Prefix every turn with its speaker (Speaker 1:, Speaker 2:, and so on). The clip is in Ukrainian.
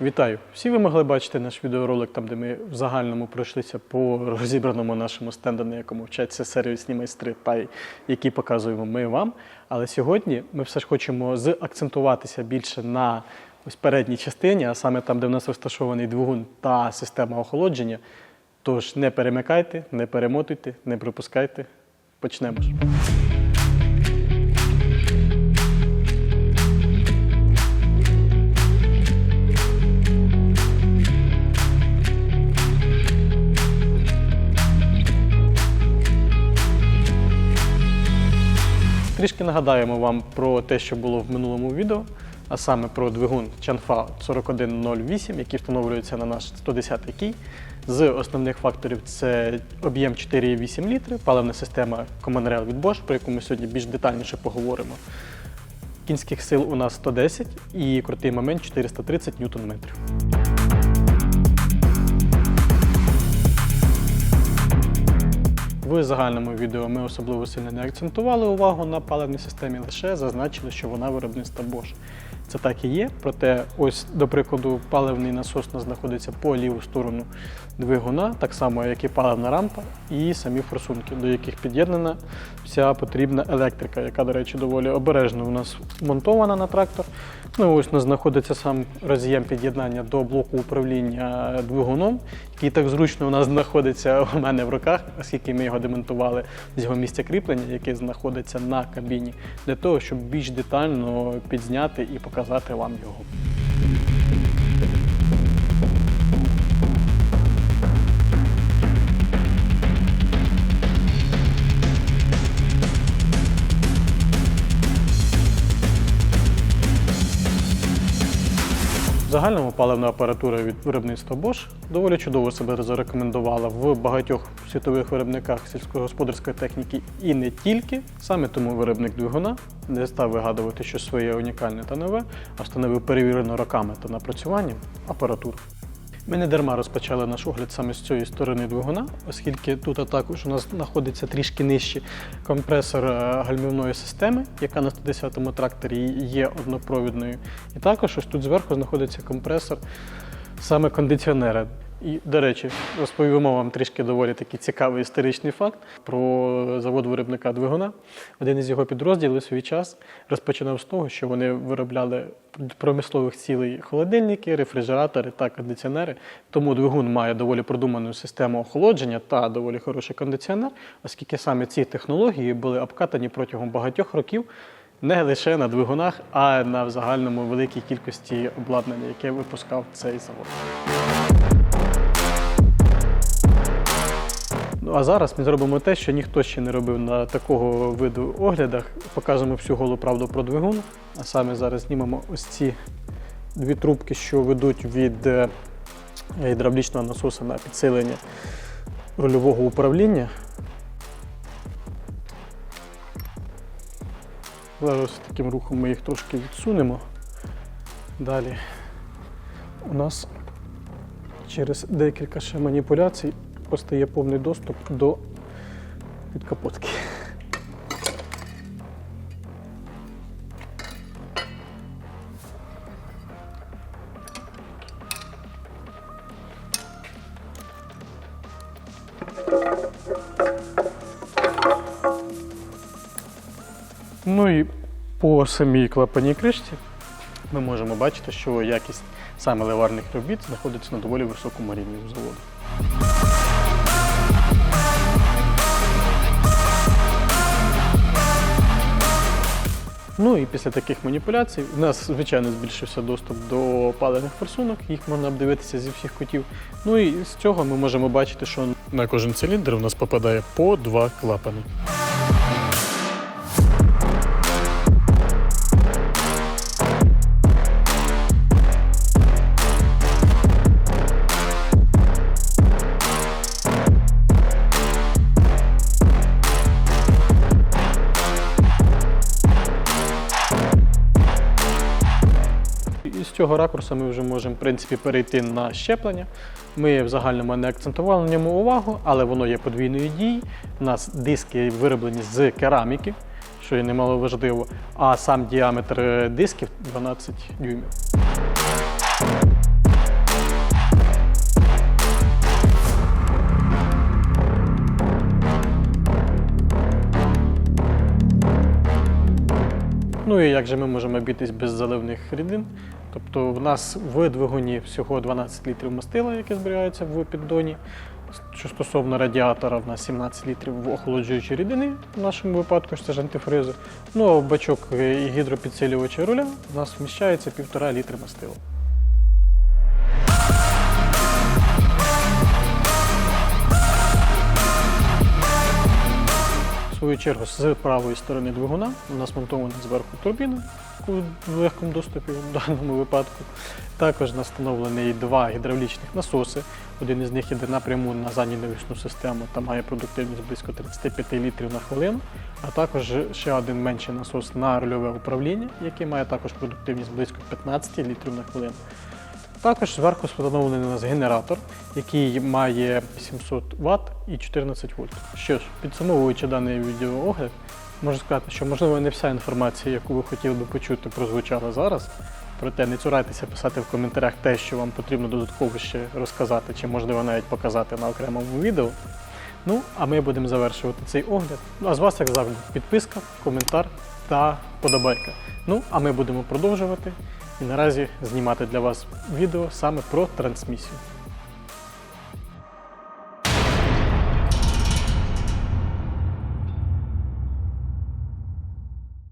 Speaker 1: Вітаю! Всі ви могли бачити наш відеоролик, там, де ми в загальному пройшлися по розібраному нашому стенду, на якому вчаться сервісні майстри, та які показуємо ми вам. Але сьогодні ми все ж хочемо заакцентуватися більше на ось передній частині, а саме там, де в нас розташований двигун та система охолодження. Тож не перемикайте, не перемотуйте, не пропускайте. Почнемо ж. Трішки нагадаємо вам про те, що було в минулому відео, а саме про двигун Chanfa 4108, який встановлюється на наш 110-й кій. З основних факторів це об'єм 4,8 літри, паливна система Common Rail від Bosch, про яку ми сьогодні більш детальніше поговоримо. Кінських сил у нас 110 і крутий момент 430 ньютон-метрів. В загальному відео ми особливо сильно не акцентували увагу на паливній системі, лише зазначили, що вона виробництва Bosch. Це так і є, проте ось, до прикладу, паливний насос знаходиться по ліву сторону двигуна, так само, як і паливна рампа, і самі форсунки, до яких під'єднана вся потрібна електрика, яка, до речі, доволі обережно у нас монтована на трактор. Ну, ось у нас знаходиться сам роз'єм під'єднання до блоку управління двигуном, який так зручно у нас знаходиться у мене в руках, оскільки ми його демонтували з його місця кріплення, яке знаходиться на кабіні, для того, щоб більш детально підзняти і показати вам його. Загальному паливна апаратура від виробництва Bosch доволі чудово себе зарекомендувала в багатьох світових виробниках сільськогосподарської техніки і не тільки. Саме тому виробник двигуна не став вигадувати щось своє унікальне та нове, а встановив перевірену роками та напрацюванням апаратуру. Ми не дарма розпочали наш огляд саме з цієї сторони двигуна, оскільки тут також у нас знаходиться трішки нижче компресор е, гальмівної системи, яка на 110-му тракторі є однопровідною. І також ось тут зверху знаходиться компресор саме кондиціонера. І, до речі, розповімо вам трішки доволі такий цікавий історичний факт про завод виробника двигуна. Один із його підрозділів свій час розпочинав з того, що вони виробляли промислових цілей холодильники, рефрижератори та кондиціонери. Тому двигун має доволі продуману систему охолодження та доволі хороший кондиціонер, оскільки саме ці технології були обкатані протягом багатьох років. Не лише на двигунах, а на загальному великій кількості обладнання, яке випускав цей завод. Ну а зараз ми зробимо те, що ніхто ще не робив на такого виду оглядах. Покажемо всю голу правду про двигун. А саме зараз знімемо ось ці дві трубки, що ведуть від е, гідравлічного насоса на підсилення рульового управління. Зараз таким рухом ми їх трошки відсунемо. Далі у нас через декілька ще маніпуляцій постає повний доступ до підкапотки. Ну і по самій клапаній кришці ми можемо бачити, що якість саме ливарних робіт знаходиться на доволі високому рівні у заводу. Ну і після таких маніпуляцій у нас, звичайно, збільшився доступ до паливних форсунок, їх можна обдивитися зі всіх кутів. Ну і з цього ми можемо бачити, що на кожен циліндр у нас попадає по два клапани. Цього ракурсу ми вже можемо в принципі, перейти на щеплення. Ми в загальному не акцентували на ньому увагу, але воно є подвійною дією. У нас диски вироблені з кераміки, що є немало важливо, а сам діаметр е, дисків 12 дюймів. Ну і як же ми можемо обійтись без заливних рідин? Тобто в нас в двигуні всього 12 літрів мастила, яке зберігається в піддоні. Що стосовно радіатора, в нас 17 літрів в охолоджуючої рідини, в нашому випадку що це ж антифризи. Ну а в бачок і гідропідсилювача руля у нас вміщається 1,5 літри мастила. В свою чергу, з правої сторони двигуна у нас монтована зверху турбіна у легкому доступі в даному випадку. Також встановлені два гідравлічних насоси. Один із них іде напряму на задню навісну систему та має продуктивність близько 35 літрів на хвилину, а також ще один менший насос на рульове управління, який має також продуктивність близько 15 літрів на хвилину. Також зверху встановлений у нас генератор, який має 700 Вт і 14 вольт. Що ж, підсумовуючи даний відеоогляд, можу сказати, що можливо не вся інформація, яку ви хотіли би почути, прозвучала зараз. Проте не цурайтеся писати в коментарях те, що вам потрібно додатково ще розказати, чи можливо навіть показати на окремому відео. Ну, а ми будемо завершувати цей огляд. Ну, а з вас, як завжди, підписка, коментар та подобайка. Ну, а ми будемо продовжувати і наразі знімати для вас відео саме про трансмісію.